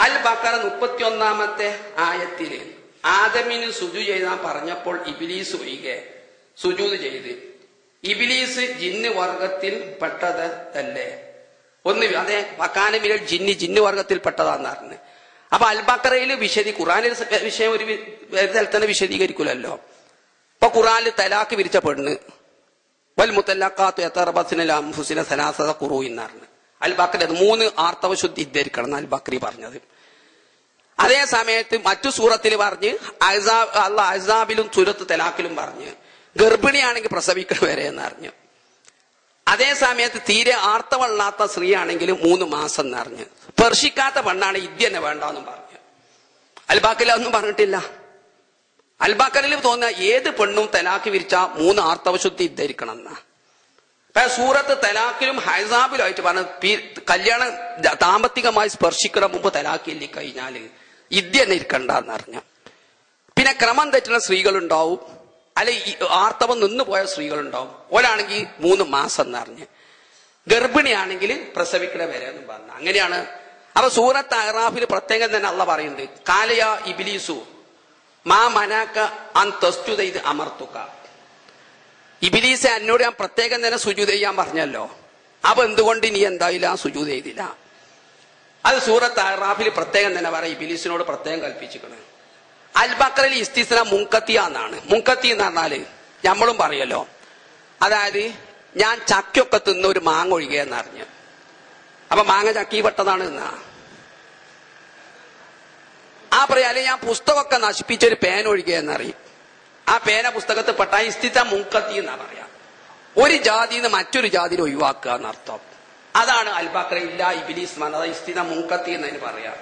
അൽ ബക്കറ മുപ്പത്തി ഒന്നാമത്തെ ആയത്തിൽ ആദമിന് സുജു ചെയ്താൻ പറഞ്ഞപ്പോൾ ഇബിലീസ് ഒഴികെ സുജൂത് ചെയ്ത്. ഇബിലീസ് ജിന്ന് വർഗത്തിൽ പെട്ടത് അല്ലേ? ഒന്ന് അതെ വക്കാനമിൽ ജിന്ന് ജിന്ന് വർഗത്തിൽ പെട്ടതാന്ന് പറഞ്ഞു അപ്പൊ അൽബക്കറയിൽ വിശദീ ഖുറാനിൽ വിഷയം ഒരു വി- തന്നെ വിശദീകരിക്കൂലല്ലോ. ഇപ്പൊ ഖുറാനിൽ തലാക്ക് വിരിച്ച പെണ്ണ്. വൽ മുത്തല്ലാക്കാത്തു എത്തറബസിനെ അംഫുസിനെ സനാസത കുറു എന്നാണ് അൽ ബക്രി അത് മൂന്ന് ആർത്തവ ശുദ്ധി ധരിക്കണം എന്ന് അൽ ബക്രി പറഞ്ഞത്. അതേ സമയത്ത് മറ്റു സൂറത്തിൽ പറഞ്ഞ് അഹ്സാബ് അള്ള അഹ്സാബിലും സുരത്ത് തലാക്കിലും പറഞ്ഞ് ഗർഭിണിയാണെങ്കിൽ പ്രസവിക്കണം വരെ എന്ന് എന്നറിഞ്ഞു അതേ സമയത്ത് തീരെ ആർത്തവള്ളാത്ത സ്ത്രീ ആണെങ്കിലും മൂന്ന് മാസം എന്നറിഞ്ഞ് സ്പർശിക്കാത്ത പെണ്ണാണ് ഇദ്യ തന്നെ വേണ്ടെന്നും പറഞ്ഞു. അൽബാക്കല ഒന്നും പറഞ്ഞിട്ടില്ല. അൽബാക്കലിൽ തോന്നുന്ന ഏത് പെണ്ണും തലാക്ക് വിരിച്ച മൂന്ന് ആർത്തവശുദ്ധി ഇദ്ധരിക്കണം എന്നാ. സൂറത്ത് തലാക്കിലും ഹൈസാബിലും ആയിട്ട് പറഞ്ഞ കല്യാണം താമ്പത്തികമായി സ്പർശിക്കണ മുമ്പ് തലാക്കില്ലി കഴിഞ്ഞാൽ ഇന്ത്യ തന്നെ ഇരിക്കണ്ടെന്ന് അറിഞ്ഞ. പിന്നെ ക്രമം തെറ്റുന്ന സ്ത്രീകളുണ്ടാവും. അല്ലെ ആർത്തവം നിന്നുപോയ സ്ത്രീകളുണ്ടാവും. ഒരാണെങ്കിൽ മൂന്ന് മാസം എന്ന് എന്നറിഞ്ഞ് ഗർഭിണിയാണെങ്കിൽ പ്രസവിക്കണ വരെ എന്ന് പറഞ്ഞു. അങ്ങനെയാണ്. അപ്പൊ സൂറത്ത് അഹ്റാഫിൽ പ്രത്യേകം തന്നെ അള്ള പറയുന്നുണ്ട്. കാലയ ഇബിലീസു മാ മനാക്ക അൻ തസ്തുത ഇത് അമർത്തുക. ഇബിലീസെ എന്നോട് ഞാൻ പ്രത്യേകം തന്നെ സുജൂത് ചെയ്യാൻ പറഞ്ഞല്ലോ. അപ്പൊ എന്തുകൊണ്ട് ഇനി എന്തായില്ല? സുജൂത് ചെയ്തില്ല. അത് സൂറത്ത് അറാഫിൽ പ്രത്യേകം തന്നെ പറയാം. ഇബിലീസിനോട് പ്രത്യേകം കൽപ്പിച്ചിരിക്കണ്. അൽബക്കറിൽ ഇസ്തിസ്ന മുങ്കത്തിയ എന്നാണ്. മുങ്കത്തി എന്ന് പറഞ്ഞാൽ നമ്മളും പറയല്ലോ. അതായത് ഞാൻ ചക്കൊക്കെ തിന്ന ഒരു മാങ്ങ ഒഴുകിയെന്ന് അറിഞ്ഞു അപ്പൊ മാങ്ങ ചക്കി പെട്ടതാണ് എന്നാ. ആ പറയാൽ ഞാൻ പുസ്തകമൊക്കെ നശിപ്പിച്ച ഒരു പേന ഒഴുകിയെന്നറിയും ആ പേന പുസ്തകത്ത് പെട്ട ഇസ്തിത്ത മുങ്കത്തി എന്നാ പറയാ. ഒരു ജാതിന്ന് മറ്റൊരു ജാതിയിൽ ഒഴിവാക്കുക എന്നർത്ഥം. അതാണ് അൽബക്കറ ഇല്ല ഇബിലീസ് അതായത് ഇസ്തിത മുങ്കത്തി എന്നതിന് പറയാം.